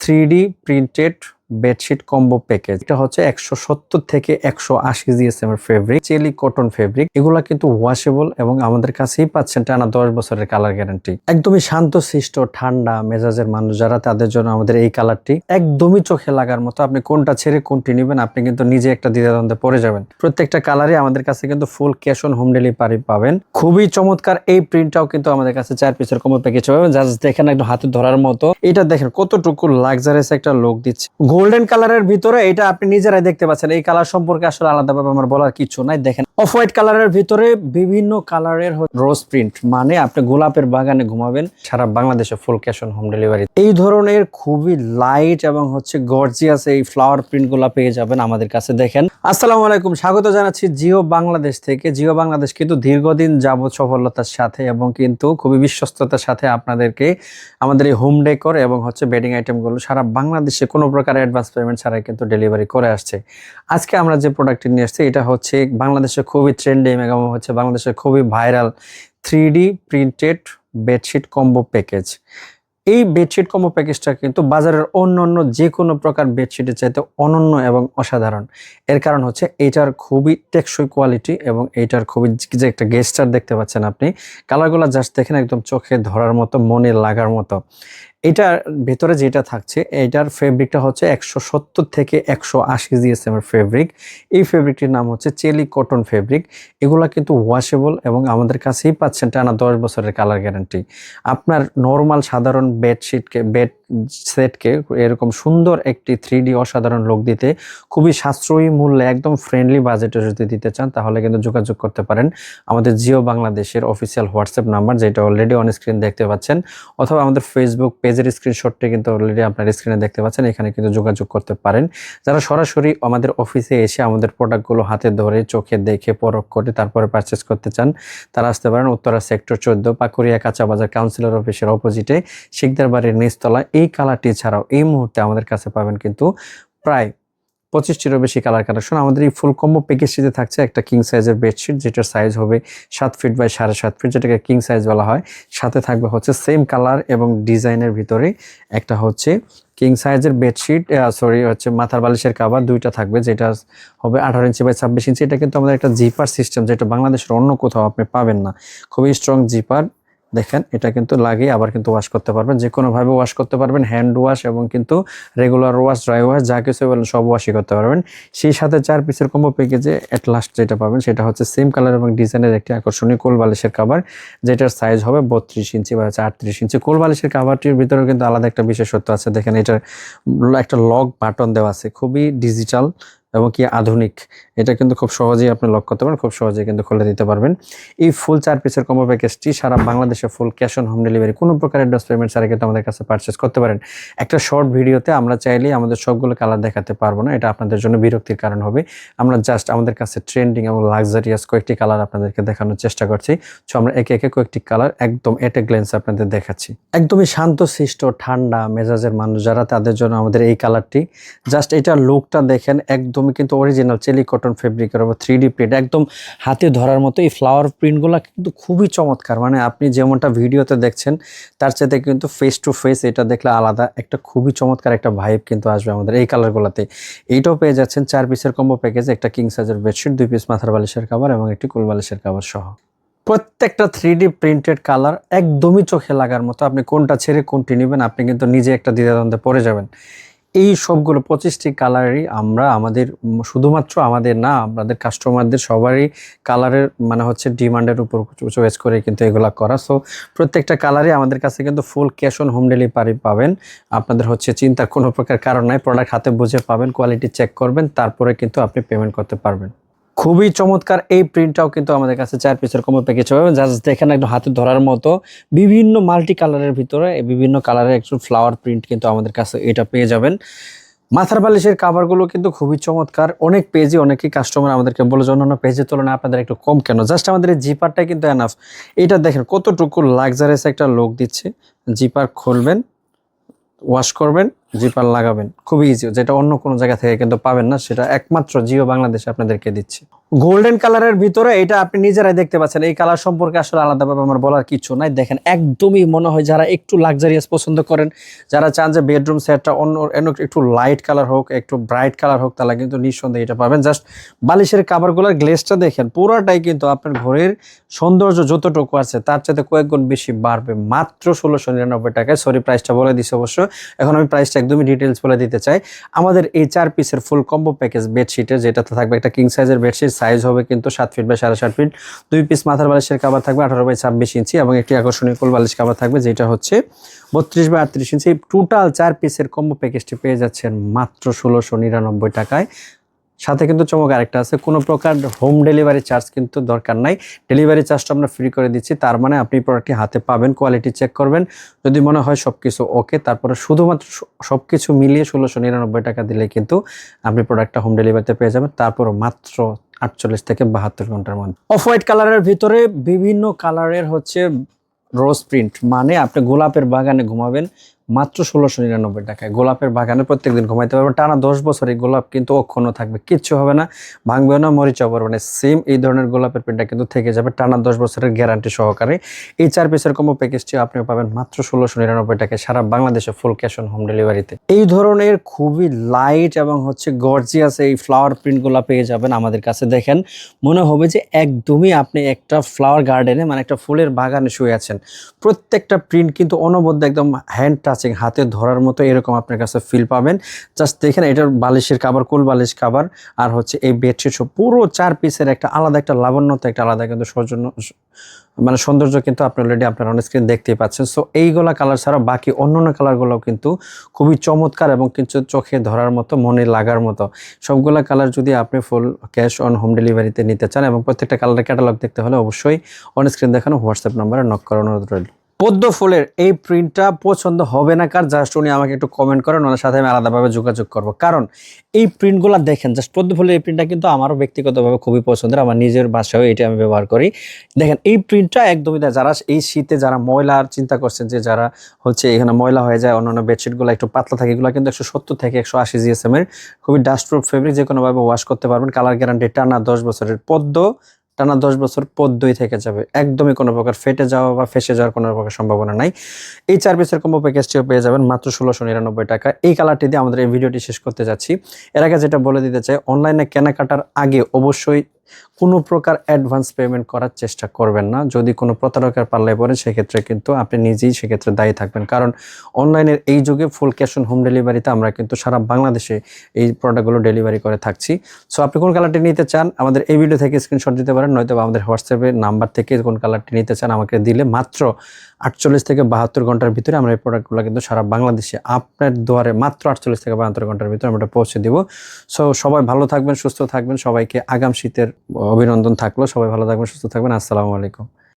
Three D printed bedsheet combo package. এটা হচ্ছে একশো সত্তর থেকে একশো আশি জিএসএম এর ফেব্রিক, চেলি কটন ফেব্রিক। এগুলা কিন্তু ওয়াশেবল এবং আমাদের কাছেই পাচ্ছেন টানা দশ বছরের কালার গ্যারান্টি একদমই শান্ত শিষ্ট ঠান্ডা মেজাজের মানুষ যারা, তাদের জন্য আমাদের এই কালারটি একদমই চোখে লাগার মতো। আপনি কোনটা ছেড়ে কোনটি নেবেন, আপনি কিন্তু নিজে একটা দ্বিধাদ্বন্দ্বে পড়ে যাবেন। প্রত্যেকটা কালারই আমাদের কাছে কিন্তু full cash on home delivery পাবেন। খুবই চমৎকার এই প্রিন্টটাও কিন্তু আমাদের কাছে চার পিসের কম্বো প্যাকেজ পাবেন। যা দেখেন একদম হাতে ধরার মতো। এটা দেখেন কতটুকু লাক্সারিয়াস একটা লোক দিচ্ছে। গোল্ডেন কালারের ভিতরে এটা আপনি নিজেরাই দেখতে পাচ্ছেন। এই কালার সম্পর্কে আসলে আলাদাভাবে আমার বলার কিছু নাই। দেখেন অফ হোয়াইট কালারের ভিতরে বিভিন্ন কালারের রোজ প্রিন্ট মানে আপনি গোলাপের বাগানে ঘুমাবেন, সারা বাংলাদেশে full cash on home delivery এই ধরনের খুবই লাইট এবং হচ্ছে গর্জিয়াস এই ফ্লাওয়ার প্রিন্টগুলা পেয়ে যাবেন আমাদের কাছে। দেখেন, আসসালামু আলাইকুম, স্বাগত জানাচ্ছি জিও বাংলাদেশ থেকে। জিও বাংলাদেশ কিন্তু দীর্ঘদিন যাবৎ সফলতার সাথে এবং কিন্তু খুবই বিশ্বস্ততার সাথে আপনাদেরকে আমাদের এই হোম ডেকর এবং হচ্ছে বেডিং আইটেমগুলো সারা বাংলাদেশে কোনো প্রকার অ্যাডভান্স পেমেন্ট ছাড়াই কিন্তু ডেলিভারি করে আসছে। আজকে আমরা যে প্রোডাক্টটি নিয়ে এসেছি এটা হচ্ছে বাংলাদেশে খুবই ট্রেন্ডিং এবং হচ্ছে বাংলাদেশে খুবই viral three printed bedsheet combo package এই বেডশিট কম্বো প্যাকেজটা কিন্তু বাজারের অন্য অন্য যে কোনো প্রকার বেডশিটের চাইতে অনন্য এবং অসাধারণ। এর কারণ হচ্ছে এইটার খুবই টেকসই কোয়ালিটি এবং এইটার খুবই যে একটা গেস্টার দেখতে পাচ্ছেন আপনি কালারগুলো জাস্ট দেখেন একদম চোখে ধরার মতো, মনে লাগার মতো। এটার ভেতরে যেটা থাকছে এইটার ফেব্রিকটা হচ্ছে একশো সত্তর থেকে একশো আশি জিএসএম এর ফেব্রিক এই ফেব্রিকটির নাম হচ্ছে চেলি কটন ফেব্রিক এগুলা কিন্তু ওয়াশেবল এবং আমাদের কাছেই পাচ্ছেন টানা দশ বছরের কালার গ্যারান্টি আপনার নর্মাল সাধারণ বেডশিটকে বেড সেটকে এরকম সুন্দর একটি থ্রি অসাধারণ লোক দিতে খুবই সাশ্রয়ী মূল্যে একদম ফ্রেন্ডলি বাজেটে যদি দিতে চান, তাহলে কিন্তু যোগাযোগ করতে পারেন। আমাদের জিও বাংলাদেশের অফিসিয়াল হোয়াটসঅ্যাপ নাম্বার, যেটা অলরেডি অন স্ক্রিন দেখতে পাচ্ছেন, অথবা আমাদের ফেসবুক পেজের স্ক্রিনশটটি কিন্তু অলরেডি আপনার স্ক্রিনে দেখতে পাচ্ছেন, এখানে কিন্তু যোগাযোগ করতে পারেন। যারা সরাসরি আমাদের অফিসে এসে আমাদের প্রোডাক্টগুলো হাতে ধরে, চোখে দেখে, পরখ করে, তারপরে পারচেস করতে চান, তারা আসতে পারেন উত্তরা সেক্টর চোদ্দ পাকুরিয়া কাঁচা বাজার কাউন্সিলর অফিসের অপোজিটে শিকদার বাড়ির নিচতলা। এই কালারটি ছাড়াও এই মুহূর্তে আমাদের কাছে পাবেন কিন্তু প্রায় পঁচিশটিরও বেশি কালার কালেকশন আমাদের এই ফুল কম্বো প্যাকেজটিতে থাকছে একটা কিং সাইজের বেডশিট যেটার সাইজ হবে সাত ফিট বাই সাড়ে সাত ফিট যেটাকে কিং সাইজ বলা হয়। সাথে থাকবে হচ্ছে সেম কালার এবং ডিজাইনের ভিতরে একটা হচ্ছে কিং সাইজের বেডশিট সরি হচ্ছে মাথার বালিশের কাভার দুইটা থাকবে, যেটা হবে আঠারো ইঞ্চি বাই ছাব্বিশ ইঞ্চি এটা কিন্তু আমাদের একটা জিপার সিস্টেম যেটা বাংলাদেশের অন্য কোথাও আপনি পাবেন না। খুবই স্ট্রং জিপার দেখেন, এটা কিন্তু লাগিয়ে আবার কিন্তু ওয়াশ করতে পারবেন। যে কোনোভাবে ওয়াশ করতে পারবেন হ্যান্ড ওয়াশ এবং কিন্তু রেগুলার ওয়াশ ড্রাই ওয়াশ যা কিছু বলেন সব ওয়াশই করতে পারবেন। সেই সাথে চার পিসের কম্বো প্যাকেজে অ্যাট লাস্ট যেটা পাবেন, সেটা হচ্ছে সেম কালার এবং ডিজাইনের একটি আকর্ষণীয় কোল বালিশের কাভার যেটার সাইজ হবে বত্রিশ ইঞ্চি বা হচ্ছে আটত্রিশ ইঞ্চি। কোল বালিশের কাভারটির ভিতরে কিন্তু আলাদা একটা বিশেষত্ব আছে। দেখেন, এটার একটা লক বাটন দেওয়া আছে। খুবই ডিজিটাল এবং কি আধুনিক। এটা কিন্তু খুব সহজেই আপনি লক করতে পারেন, খুব সহজেই কিন্তু খুলে দিতে পারবেন। এই ফুল চার পিসের কম্বো প্যাকেজটি সারা বাংলাদেশে full cash on home delivery কোনো প্রকার অ্যাডভান্স পেমেন্ট ছাড়া কিন্তু আমাদের কাছে পারচেস করতে পারেন। একটা শর্ট ভিডিওতে আমরা চাইলেই আমাদের সবগুলো কালার দেখাতে পারব না, এটা আপনাদের জন্য বিরক্তির কারণ হবে। আমরা জাস্ট আমাদের কাছে ট্রেন্ডিং এবং লাক্সারিয়াস কয়েকটি কালার আপনাদেরকে দেখানোর চেষ্টা করছি। সো আমরা একে একে কয়েকটি কালার একদম এটে গ্লেন্স আপনাদের দেখাচ্ছি। একদমই শান্ত শিষ্ট ঠান্ডা, মেজাজের মানুষ যারা, তাদের জন্য আমাদের এই কালারটি জাস্ট এটা লুকটা দেখেন একদমই কিন্তু অরিজিনাল চেলি কটন ফেব্রিকের ওপর থ্রি ডি প্রিন্ট একদম হাতে ধরার মতো এই ফ্লাওয়ার প্রিন্টগুলো কিন্তু খুবই চমৎকার। মানে আপনি যেমনটা ভিডিওতে দেখছেন, তার চাইতে কিন্তু ফেস টু ফেস এটা দেখলে আলাদা একটা খুবই চমৎকার একটা ভাইব কিন্তু আসবে আমাদের এই কালারগুলোতে এইটাও পেয়ে যাচ্ছেন চার পিসের কম্বো প্যাকেজ একটা কিং সাইজের বেডশিট দুই পিস মাথার বালিশের কাভার এবং একটি কুল বালিশের কাভার সহ। প্রত্যেকটা থ্রি প্রিন্টেড কালার একদমই চোখে লাগার মতো, আপনি কোনটা ছেড়ে কোনটি নেবেন, আপনি কিন্তু নিজে একটা দ্বিধাদ্বন্দ্বে পড়ে যাবেন। এই সবগুলো পঁচিশটি কালারই আমরা আমাদের শুধুমাত্র আমাদের না, আমাদের কাস্টমারদের সবারই কালারের মানে হচ্ছে ডিমান্ডের উপর চয়েস করে কিন্তু এগুলো করা। সো প্রত্যেকটা কালারই আমাদের কাছে কিন্তু full cash on home delivery পাবেন। আপনাদের হচ্ছে চিন্তার কোনো প্রকার কারণ নাই প্রোডাক্ট হাতে বুঝে পাবেন কোয়ালিটি চেক করবেন, তারপরে কিন্তু আপনি পেমেন্ট করতে পারবেন। খুবই চমৎকার এই প্রিন্টটাও কিন্তু আমাদের কাছে চার পিসের কমে প্যাকেজ হবে জাস্ট দেখেন একদম হাতে ধরার মতো বিভিন্ন মাল্টি কালারের ভিতরে বিভিন্ন কালারের একটু ফ্লাওয়ার প্রিন্ট কিন্তু আমাদের কাছে এটা পেয়ে যাবেন। মাথার বালিশের কাভারগুলো কিন্তু খুবই চমৎকার। অনেক পেজে অনেকেই কাস্টমার আমাদেরকে বলে যে অন্যান্য পেজের তুলনায় আপনাদের একটু কম কেন? জাস্ট আমাদের এই জিপারটা কিন্তু এনাফ এটা দেখেন কতটুকু লাক্সারিয়াস একটা লোক দিচ্ছে। জিপার খুলবেন ওয়াশ করবেন। জিপার লাগাবেন। খুবই ইজি যেটা অন্য কোনো জায়গা থেকে কিন্তু পাবেন না, সেটা একমাত্র জিও বাংলাদেশ আপনাদেরকে দিচ্ছে। গোল্ডেন কালারের ভিতরে এটা আপনি নিজেরাই দেখতে পাচ্ছেন, এই কালার সম্পর্কে আসলে আলাদাভাবে আমার বলার কিছু নাই। দেখেন, একদমই মনে হয় যারা একটু লাক্সারিয়াস পছন্দ করেন, যারা চান যে বেডরুম সেটটা অন্য একটু লাইট কালার হোক, একটু ব্রাইট কালার হোক, তাহলে কিন্তু নিঃসন্দেহে এটা পাবেন। জাস্ট বালিশের কাভারগুলোর গ্লেসটা দেখেন, পুরোটাই কিন্তু আপনার ঘরের সৌন্দর্য যতটুকু আছে, তার চাইতে কয়েক গুণ বেশি বাড়বে। মাত্র ষোলোশো নিরানব্বই টাকায় সরি প্রাইসটা বলে দিছি অবশ্য। এখন আমি প্রাইসটা একদমই ডিটেলস বলে দিতে চাই। আমাদের এই চার পিসের ফুল কম্বো প্যাকেজ বেডশিটের যেটাতে থাকবে একটা কিং সাইজের বেডশিট সাইজ হবে কিন্তু সাত ফিট বা সাড়ে সাত ফিট দুই পিস মাথার বালিশের কাবার থাকবে আঠারো বাই ছাব্বিশ ইঞ্চি এবং একটি আকর্ষণীয় কোল বালিশ কাবার থাকবে, যেটা হচ্ছে বত্রিশ বা আটত্রিশ ইঞ্চি। টোটাল চার পিসের কম্বো প্যাকেজটি পেয়ে যাচ্ছেন মাত্র ষোলোশো নিরানব্বই টাকায়। সাথে কিন্তু চমক আরেকটা আছে। কোনো প্রকার হোম ডেলিভারি চার্জ কিন্তু দরকার নাই। ডেলিভারি চার্জটা আমরা ফ্রি করে দিচ্ছি। তার মানে আপনি প্রোডাক্টটি হাতে পাবেন কোয়ালিটি চেক করবেন। যদি মনে হয় সব কিছু ওকে তারপরে শুধুমাত্র সব কিছু মিলিয়ে ষোলোশো নিরানব্বই টাকা দিলে কিন্তু আপনি প্রোডাক্টটা হোম ডেলিভারিতে পেয়ে যাবেন। তারপর মাত্র আটচল্লিশ থেকে বাহাত্তর ঘণ্টার মধ্যে। অফ হোয়াইট কালারের ভিতরে বিভিন্ন কালারের হচ্ছে রোজ প্রিন্ট মানে আপনি গোলাপের বাগানে ঘুমাবেন মাত্র ষোলোশো নিরানব্বই টাকায়। গোলাপের বাগানে প্রত্যেকদিন ঘুমাইতে পারবেন। টানা দশ বছর এই গোলাপ কিন্তু অক্ষুণ্ণ থাকবে, কিচ্ছু হবে না। ভাঙবেও না, মরিচাও পড়বে না। সেম এই ধরনের গোলাপের প্রিন্টটা কিন্তু থেকে যাবে টানা দশ বছরের গ্যারান্টি সহকারে। এই চার পিসের কম্বো প্যাকেজটি আপনি পাবেন মাত্র ষোলোশো নিরানব্বই টাকায় সারা বাংলাদেশে ফুল ক্যাশ অন হোম ডেলিভারিতে এই ধরনের খুবই লাইট এবং হচ্ছে গর্জিয়াস এই ফ্লাওয়ার প্রিন্টগুলো পেয়ে যাবেন আমাদের কাছে। দেখেন, মনে হবে যে একদমই আপনি একটা ফ্লাওয়ার গার্ডেনে মানে একটা ফুলের বাগানে শুয়ে আছেন। প্রত্যেকটা প্রিন্ট কিন্তু অনবদ্য একদম হ্যান্ড টাচিং হাতে ধরার মতো এরকম আপনার কাছে ফিল পাবেন। জাস্ট দেখেন এটার বালিশের কাবার কুল বালিশ কাবার আর হচ্ছে এই বেডশিট পুরো চার পিসের একটা আলাদা একটা লাবণ্যতা, একটা আলাদা কিন্তু সৌজন্য মানে সৌন্দর্য কিন্তু আপনি অলরেডি আপনার অন স্ক্রিন দেখতেই পাচ্ছেন। সো এইগুলা কালার ছাড়া বাকি অন্যান্য কালারগুলোও কিন্তু খুবই চমৎকার এবং কিন্তু চোখে ধরার মতো, মনে লাগার মতো। সবগুলা কালার যদি আপনি ফুল ক্যাশ অন হোম ডেলিভারিতে নিতে চান এবং প্রত্যেকটা কালারের ক্যাটালগ দেখতে হলে অবশ্যই অন স্ক্রিন দেখানো হোয়াটসঅ্যাপ নাম্বারে নক অনুরোধ রইল। পদ্ম ফুলের এই প্রিন্টটা পছন্দ হবে না কার? জাস্ট উনি আমাকে একটু কমেন্ট করেন, ওনার সাথে আমি আলাদাভাবে যোগাযোগ করব। কারণ এই প্রিন্টগুলো দেখেন জাস্ট পদ্ম ফুলের এই প্রিন্টটা কিন্তু আমারও ব্যক্তিগতভাবে খুবই পছন্দের, আমার নিজের বাসায়ও এটা আমি ব্যবহার করি। দেখেন, এই প্রিন্টটা একদমই যারা এই শীতে যারা ময়লার চিন্তা করছেন যে যারা হচ্ছে এখানে ময়লা হয়ে যায়, অন্যান্য বেডশিটগুলো একটু পাতলা থাকে, এগুলো কিন্তু একশো সত্তর থেকে একশো আশি জিএসএম এর খুবই ডাস্টপ্রুফ ফেব্রিক যে কোনোভাবে ওয়াশ করতে পারবেন। কালার গ্যারান্টি টানা দশ বছরের পদ্ম টানা দশ বছর পদ্মই থেকে যাবে। একদমই কোনো প্রকার ফেটে যাওয়া বা ফেসে যাওয়ার কোনো প্রকার সম্ভাবনা নাই। এই চার পিসের কম্বো প্যাকেজটিও পেয়ে যাবেন মাত্র ষোলোশো নিরানব্বই টাকা। এই কালারটি দিয়ে আমাদের এই ভিডিওটি শেষ করতে যাচ্ছি। এর আগে যেটা বলে দিতে চাই অনলাইনে কেনাকাটার আগে অবশ্যই কোনো প্রকার অ্যাডভান্স পেমেন্ট করার চেষ্টা করবেন না। যদি কোনো প্রতারকের পাল্লায় পড়েন সেক্ষেত্রে কিন্তু আপনি নিজেই সেক্ষেত্রে দায়ী থাকবেন। কারণ অনলাইনের এই যুগে ফুল ক্যাশ অন হোম ডেলিভারিতে আমরা কিন্তু সারা বাংলাদেশে এই প্রোডাক্টগুলো ডেলিভারি করে থাকছি। সো আপনি কোন কালারটি নিতে চান, আমাদের এই ভিডিও থেকে স্ক্রিনশট দিতে পারেন, নয়তো আমাদের হোয়াটসঅ্যাপে নাম্বার থেকে কোন কালারটি নিতে চান, আমাকে দিলে মাত্র আটচল্লিশ থেকে বাহাত্তর ঘণ্টার ভিতরে আমরা এই প্রোডাক্টগুলো কিন্তু সারা বাংলাদেশে আপনার দুয়ারে মাত্র আটচল্লিশ থেকে বাহাত্তর ঘণ্টার ভিতরে আমরা পৌঁছে দিব। সো সবাই ভালো থাকবেন, সুস্থ থাকবেন, সবাইকে আগাম শীতের অভিনন্দন থাকল সবাই ভালো থাকবেন সুস্থ থাকবেন আসসালামু আলাইকুম।